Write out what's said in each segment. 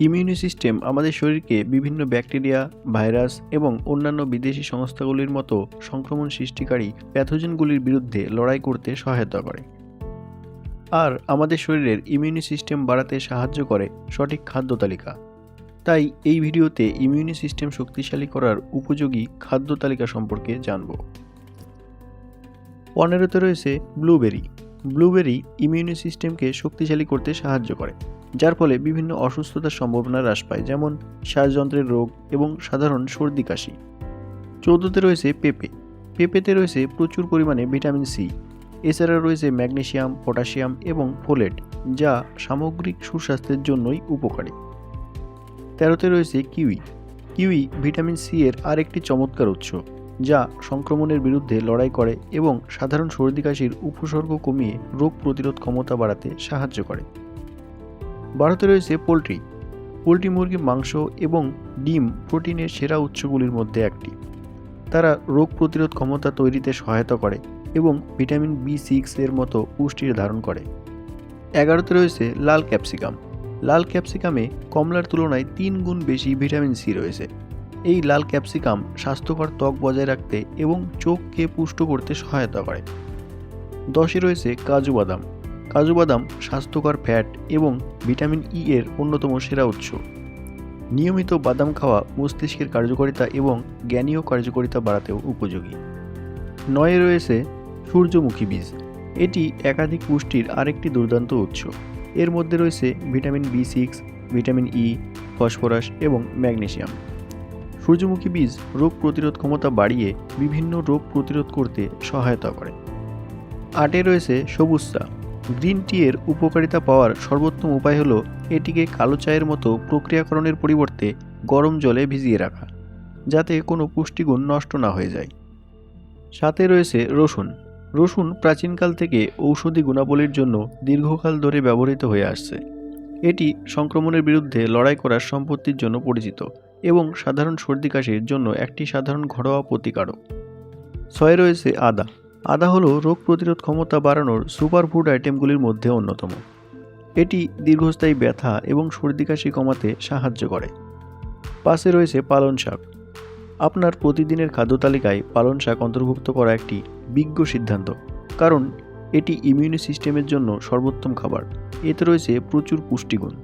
ইমিউনি system আমাদের শরীরকে বিভিন্ন ব্যাকটেরিয়া, ভাইরাস এবং অন্যান্য বিদেশি সংস্থাগুলির মতো সংক্রমণ সৃষ্টিকারী প্যাথোজেনগুলির বিরুদ্ধে লড়াই করতে সহায়তা করে। আর আমাদের শরীরের ইমিউনি সিস্টেম বাড়াতে সাহায্য করে সঠিক খাদ্য তালিকা। তাই এই ভিডিওতে ইমিউনি সিস্টেম শক্তিশালী করার উপযোগী খাদ্য তালিকা সম্পর্কে জানব। পনেরোতে রয়েছে ব্লুবেরি। ব্লুবেরি ইমিউনি সিস্টেমকে শক্তিশালী করতে সাহায্য করে, যার ফলে বিভিন্ন অসুস্থতার সম্ভাবনা হ্রাস পায়, যেমন শ্বাসযন্ত্রের রোগ এবং সাধারণ সর্দি কাশি। চৌদ্দতে রয়েছে পেঁপে। পেঁপেতে রয়েছে প্রচুর পরিমাণে ভিটামিন সি। এছাড়া রয়েছে ম্যাগনেসিয়াম, পটাশিয়াম এবং ফোলেট, যা সামগ্রিক সুস্বাস্থ্যের জন্যই উপকারী। তেরোতে রয়েছে কিউই। কিউই ভিটামিন সি এর আরেকটি চমৎকার উৎস। যা সংক্রমণের বিরুদ্ধে লড়াই করে এবং সাধারণ সর্দি কাশির উপসর্গ কমিয়ে রোগ প্রতিরোধ ক্ষমতা বাড়াতে সাহায্য করে। ভারতে রয়েছে পোলট্রি পোলট্রি মুরগির মাংস এবং ডিম প্রোটিনের সেরা উৎসগুলির মধ্যে একটি। তারা রোগ প্রতিরোধ ক্ষমতা তৈরিতে সহায়তা করে এবং ভিটামিন বি সিক্স এর মতো পুষ্টির ধারণ করে। এগারোতে রয়েছে লাল ক্যাপসিকাম। লাল ক্যাপসিকামে কমলার তুলনায় তিন গুণ বেশি ভিটামিন সি রয়েছে। এই লাল ক্যাপসিকাম স্বাস্থ্যকর ত্বক বজায় রাখতে এবং চোখকে পুষ্ট করতে সহায়তা করে। দশে রয়েছে কাজু বাদাম। কাজু বাদাম স্বাস্থ্যকর ফ্যাট এবং ভিটামিন ই এর অন্যতম সেরা উৎস। নিয়মিত বাদাম খাওয়া মস্তিষ্কের কার্যকারিতা এবং জ্ঞানীয় কার্যকারিতা বাড়াতেও উপযোগী। নয়ে রয়েছে সূর্যমুখী বীজ। এটি একাধিক পুষ্টির আরেকটি দুর্দান্ত উৎস। এর মধ্যে রয়েছে vitamin B six vitamin E phosphorus এবং ম্যাগনেসিয়াম। সূর্যমুখী বীজ রোগ প্রতিরোধ ক্ষমতা বাড়িয়ে বিভিন্ন রোগ প্রতিরোধ করতে সহায়তা করে। আটে রয়েছে সবুজ চা। গ্রিন টি এর উপকারিতা পাওয়ার সর্বোত্তম উপায় হলো এটিকে কালো চায়ের মতো প্রক্রিয়াকরণের পরিবর্তে গরম জলে ভিজিয়ে রাখা, যাতে কোনো পুষ্টিগুণ নষ্ট না হয়ে যায়। সাথে রয়েছে রসুন। রসুন প্রাচীনকাল থেকে ঔষধি গুণাবলীর জন্য দীর্ঘকাল ধরে ব্যবহৃত হয়ে আসছে। এটি সংক্রমণের বিরুদ্ধে লড়াই করার সম্পত্তির জন্য পরিচিত। এবং সাধারণ সর্দি কাশির জন্য একটি সাধারণ ঘরোয়া প্রতিকারক। ছয়ে রয়েছে আদা। আদা হলো রোগ প্রতিরোধ ক্ষমতা বাড়ানোর সুপারফুড আইটেমগুলির মধ্যে অন্যতম। এটি দীর্ঘস্থায়ী ব্যথা এবং সর্দি কাশি কমাতে সাহায্য করে। পাশে রয়েছে পালন শাক। আপনার প্রতিদিনের খাদ্য তালিকায় পালন শাক অন্তর্ভুক্ত করা একটি বিজ্ঞ সিদ্ধান্ত, কারণ এটি ইমিউনি সিস্টেমের জন্য সর্বোত্তম খাবার। এতে রয়েছে প্রচুর পুষ্টিগুণ।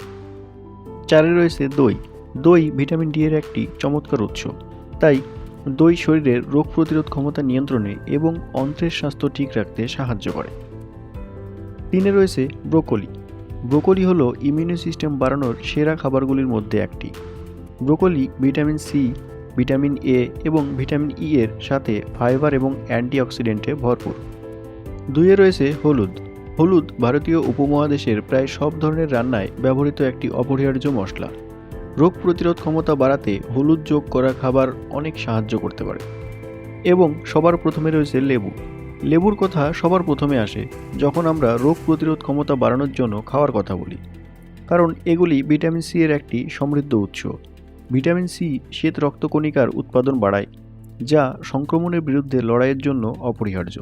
চারে রয়েছে দই। দই ভিটামিন ডি এর একটি চমৎকার উৎস। তাই দই শরীরের রোগ প্রতিরোধ ক্ষমতা নিয়ন্ত্রণে এবং অন্ত্রের স্বাস্থ্য ঠিক রাখতে সাহায্য করে। তিনে রয়েছে ব্রোকলি। ব্রোকলি হলো ইমিউনি সিস্টেম বাড়ানোর সেরা খাবারগুলির মধ্যে একটি। Broccoli vitamin C, vitamin A এবং ভিটামিন ই এর সাথে ফাইবার এবং অ্যান্টিঅক্সিডেন্টে ভরপুর। দুইয়ে রয়েছে হলুদ। হলুদ ভারতীয় উপমহাদেশের প্রায় সব ধরনের রান্নায় ব্যবহৃত একটি অপরিহার্য মশলা। রোগ প্রতিরোধ ক্ষমতা বাড়াতে হলুদ যোগ করা খাবার অনেক সাহায্য করতে পারে। এবং সবার প্রথমে রয়েছে লেবু। লেবুর কথা সবার প্রথমে আসে যখন আমরা রোগ প্রতিরোধ ক্ষমতা বাড়ানোর জন্য খাওয়ার কথা বলি। কারণ এগুলি ভিটামিন সি এর একটি সমৃদ্ধ উৎস। ভিটামিন সি শ্বেত রক্তকণিকার উৎপাদন বাড়ায়, যা সংক্রমণের বিরুদ্ধে লড়াইয়ের জন্য অপরিহার্য।